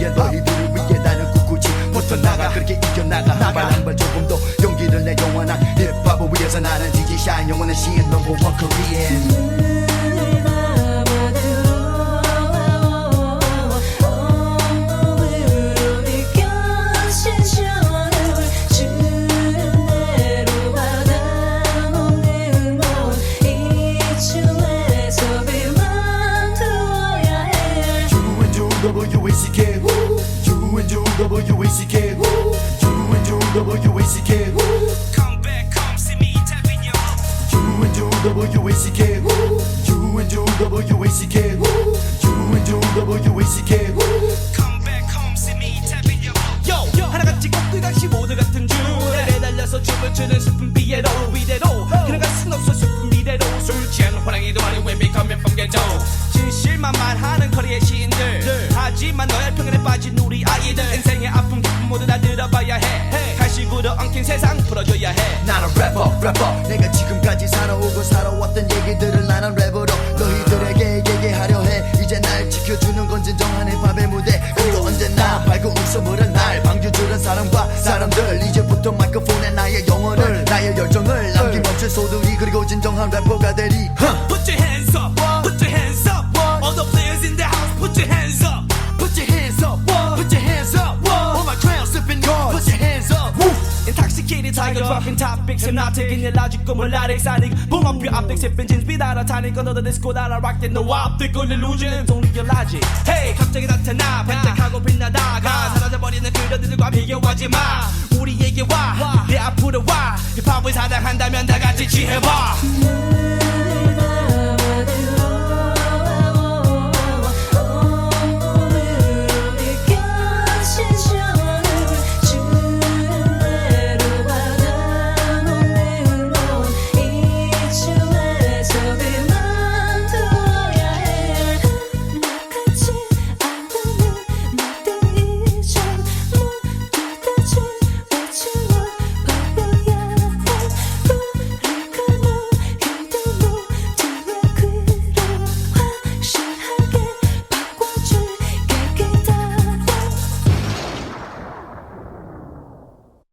위해 너희들을 위해 나는 굳굳이 벗어나가. 그렇게 이겨나가. 한 발 한 발 조금 더 용기를 내 영원한 힙합을 위해서 나는 DJ 샤인 영원한 시인 넘버원 커리엔 You and you W-A-C-K woo. You and you W-A-C-K woo. You and you W-A-C-K woo. Come back, come see me tapping you. Yo, 하나같이 꼭두각시 모두 같은 줄 매달려서 춤을 추는 슬픈 비애로 위대로 그녀가 수없어 슬픈 미래로 술 취한 호랑이도 아닌 웨미컴면 뻔개죠 진실만만 하는 거리의 시인들 하지만 너의 평균에 빠진 우리 아이들 인생의 아픔 기쁨 모두 다 들어봐야 해 갈식으로 엉킨 세상 풀어줘야 해 나는 래퍼 래퍼 내가 지금까지 살아오고 살 쏟으리 그리고 진정한 래퍼가 되리 huh. Put your hands up, put your hands up All the players in the house, put your hands up Put your hands up, put your hands up All my crowd sipping, put your hands up Intoxicated tiger dropping topics I'm not taking your logic como la exotic Boom up your optics sipping gins 비달아 타는 건 너도 disco 달아 rock it no optical illusion Don't your logic Hey 갑자기 나타나 반짝하고 빛나다가 사라져버리는 그려들과 비교하지 마 우리에게 와 내 앞으로 와. 힙합을 사랑한다면 다 같이 취해봐 내